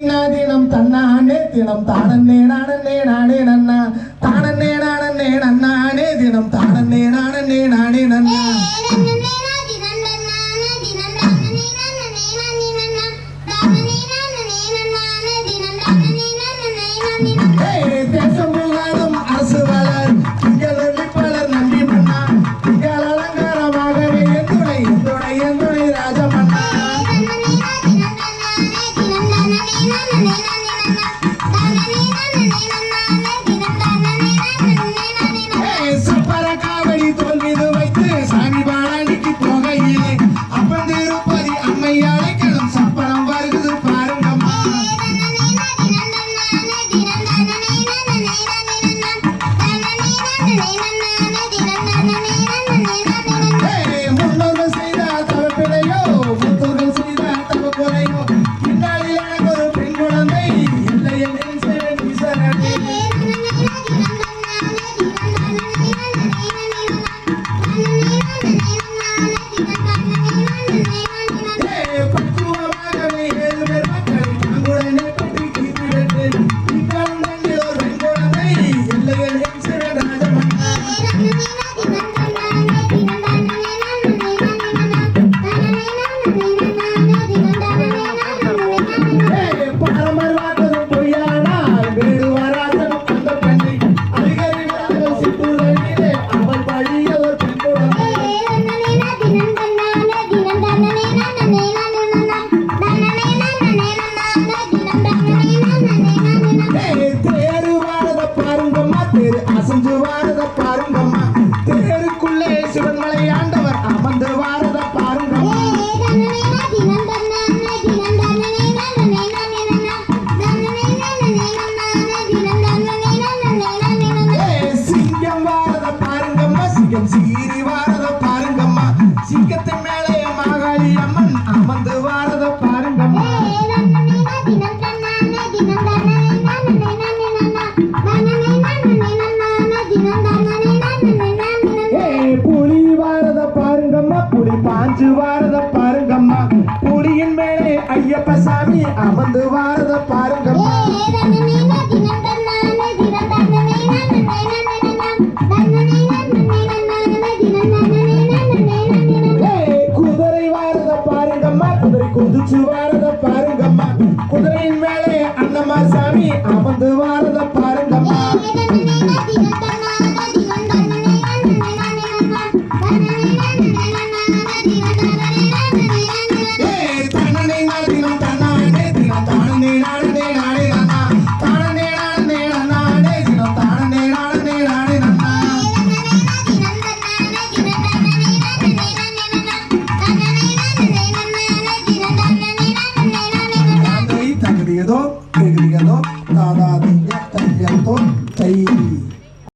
தினம் தன்னானே தினம் தானன்னே நானே நானே நன்னா. தானன்னே நானே நன்னானே தினம் தானன்னே நானே நானே நன்னா. Thank you. மீனாட்சி அம்மன் அமர்ந்து வாரத பாருங்கம்மா. புலி வாரத பாருங்கம்மா புலி பாஞ்சு வாரத பாருங்கம்மா. மேலே ஐயப்ப சாமி அமர்ந்து வார குதிச்சு வாரத பாருங்கம்மா. குதிரையின் மேலே அண்ணம்மா சாமி அமர்ந்து வார తిరిగేదో ఎగిరిగేదో దాదా